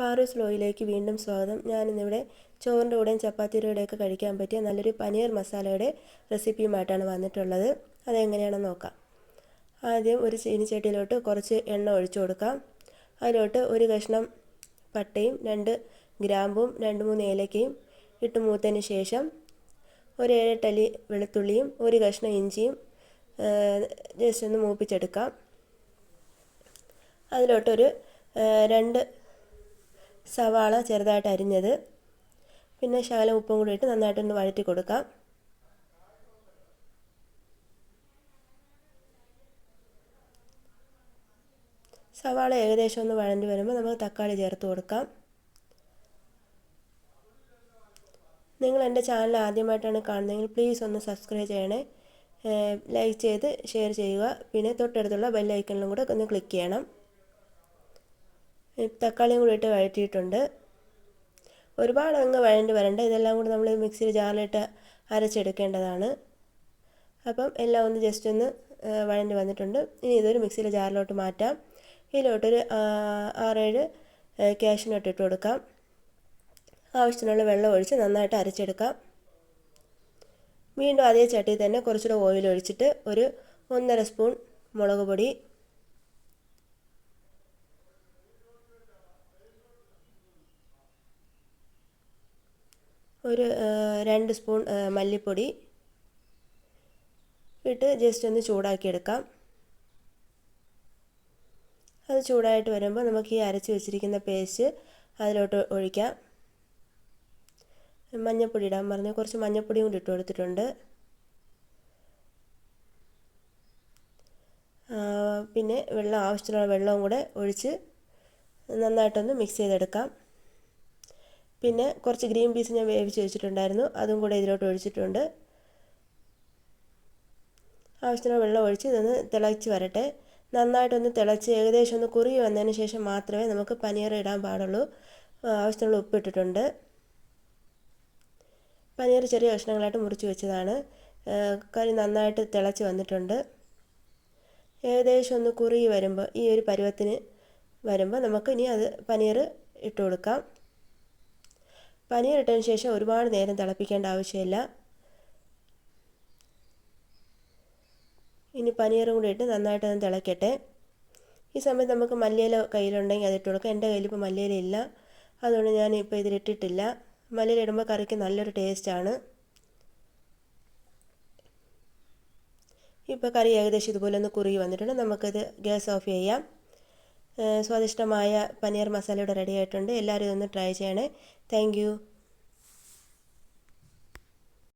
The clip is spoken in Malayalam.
പാറൂസ് ലോയിലേക്ക് വീണ്ടും സ്വാഗതം. ഞാനിന്നിവിടെ ചോറിന്റെ കൂടെയും ചപ്പാത്തിയുടെ കൂടെയൊക്കെ കഴിക്കാൻ പറ്റിയ നല്ലൊരു പനീർ മസാലയുടെ റെസിപ്പിയുമായിട്ടാണ് വന്നിട്ടുള്ളത്. അതെങ്ങനെയാണെന്ന് നോക്കാം. ആദ്യം ഒരു ചീനിച്ചട്ടിയിലോട്ട് കുറച്ച് എണ്ണ ഒഴിച്ചു കൊടുക്കാം. അതിലോട്ട് ഒരു കഷ്ണം പട്ടയും രണ്ട് ഗ്രാമ്പും രണ്ട് മൂന്ന് ഏലക്കയും ഇട്ട് മൂത്തതിന് ശേഷം ഒരു ഏഴെട്ടലി വെളുത്തുള്ളിയും ഒരു കഷ്ണം ഇഞ്ചിയും ജസ്റ്റ് ഒന്ന് മൂപ്പിച്ചെടുക്കാം. അതിലോട്ടൊരു രണ്ട് സവാള ചെറുതായിട്ട് അരിഞ്ഞത്. പിന്നെ ശകലം ഉപ്പും കൂടി ഇട്ട് നന്നായിട്ടൊന്ന് വഴറ്റി കൊടുക്കാം. സവാള ഏകദേശം ഒന്ന് വഴഞ്ഞു വരുമ്പോൾ നമുക്ക് തക്കാളി ചേർത്ത് കൊടുക്കാം. നിങ്ങൾ എന്റെ ചാനൽ ആദ്യമായിട്ടാണ് കാണുന്നതെങ്കിൽ പ്ലീസ് ഒന്ന് സബ്സ്ക്രൈബ് ചെയ്യണേ. ലൈക്ക് ചെയ്ത് ഷെയർ ചെയ്യുക. പിന്നെ തൊട്ടടുത്തുള്ള ബെല്ലൈക്കണിലും കൂടെ ഒന്ന് ക്ലിക്ക് ചെയ്യണം. തക്കാളിയും കൂടി ഇട്ട് വഴറ്റിയിട്ടുണ്ട്. ഒരുപാട് അങ്ങ് വഴണ്ടി വരണ്ട. ഇതെല്ലാം കൂടി നമ്മൾ മിക്സിയിൽ ജാറിലിട്ട് അരച്ചെടുക്കേണ്ടതാണ്. അപ്പം എല്ലാം ഒന്ന് ജസ്റ്റ് ഒന്ന് വഴണ്ടി വന്നിട്ടുണ്ട്. ഇനി ഇതൊരു മിക്സിയിലെ ജാറിലോട്ട് മാറ്റാം. ഇതിലോട്ടൊരു ആറേഴ് ക്യാഷിനോട്ട് ഇട്ട് കൊടുക്കാം. ആവശ്യത്തിനുള്ള വെള്ളം ഒഴിച്ച് നന്നായിട്ട് അരച്ചെടുക്കാം. വീണ്ടും അതേ ചട്ടിയിൽ തന്നെ കുറച്ചുകൂടെ ഓയിൽ ഒഴിച്ചിട്ട് ഒരു ഒന്നര സ്പൂൺ മുളക് പൊടി ഒരു രണ്ട് സ്പൂൺ മല്ലിപ്പൊടി ഇട്ട് ജസ്റ്റ് ഒന്ന് ചൂടാക്കിയെടുക്കാം അത് ചൂടായിട്ട് വരുമ്പോൾ നമുക്ക് ഈ അരച്ച് വെച്ചിരിക്കുന്ന പേസ്റ്റ് അതിലോട്ട് ഒഴിക്കാം. മഞ്ഞൾപ്പൊടി ഇടാൻ പറഞ്ഞു. കുറച്ച് മഞ്ഞൾപ്പൊടിയും കൂടി ഇട്ട് കൊടുത്തിട്ടുണ്ട്. പിന്നെ വെള്ളം ആവശ്യത്തിനുള്ള വെള്ളവും കൂടെ ഒഴിച്ച് നന്നായിട്ടൊന്ന് മിക്സ് ചെയ്തെടുക്കാം. പിന്നെ കുറച്ച് ഗ്രീൻ പീസ് ഞാൻ വേവിച്ച് വെച്ചിട്ടുണ്ടായിരുന്നു. അതും കൂടെ ഇതിലോട്ട് ഒഴിച്ചിട്ടുണ്ട്. ആവശ്യത്തിന് വെള്ളം ഒഴിച്ച് ഇതൊന്ന് തിളച്ച് വരട്ടെ. നന്നായിട്ടൊന്ന് തിളച്ച് ഏകദേശം ഒന്ന് കുറി വന്നതിന് ശേഷം മാത്രമേ നമുക്ക് പനീർ ഇടാൻ പാടുള്ളൂ. ആവശ്യത്തിനുള്ള ഉപ്പ് ഇട്ടിട്ടുണ്ട്. പനീർ ചെറിയ കഷ്ണങ്ങളായിട്ട് മുറിച്ച് വെച്ചതാണ്. കറി നന്നായിട്ട് തിളച്ച് വന്നിട്ടുണ്ട്. ഏകദേശം ഒന്ന് കുറി വരുമ്പോൾ ഈ ഒരു പരുവത്തിന് വരുമ്പോൾ നമുക്ക് ഇനി അത് പനീർ ഇട്ട് കൊടുക്കാം. പനീർ ഇട്ടതിന് ശേഷം ഒരുപാട് നേരം തിളപ്പിക്കേണ്ട ആവശ്യമില്ല. ഇനി പനീറും കൂടി ഇട്ട് നന്നായിട്ട് ഒന്ന് തിളയ്ക്കട്ടെ ഈ സമയത്ത് നമുക്ക് മല്ലിയില കയ്യിലുണ്ടെങ്കിൽ അതിട്ട് കൊടുക്കാം. എന്റെ കയ്യിൽ ഇപ്പോൾ മല്ലിയില ഇല്ല. അതുകൊണ്ട് ഞാൻ ഇപ്പോൾ ഇതിലിട്ടിട്ടില്ല മല്ലിയില ഇടുമ്പോൾ കറിക്ക് നല്ലൊരു ടേസ്റ്റാണ് ഇപ്പോൾ കറി ഏകദേശം ഇതുപോലെ ഒന്ന് കുറുകി വന്നിട്ടുണ്ട്. നമുക്കത് ഗ്യാസ് ഓഫ് ചെയ്യാം. സ്വാദിഷ്ടമായ പനീർ മസാലയുടെ റെഡി ആയിട്ടുണ്ട്. എല്ലാവരും ഇതൊന്ന് ട്രൈ ചെയ്യണേ. താങ്ക്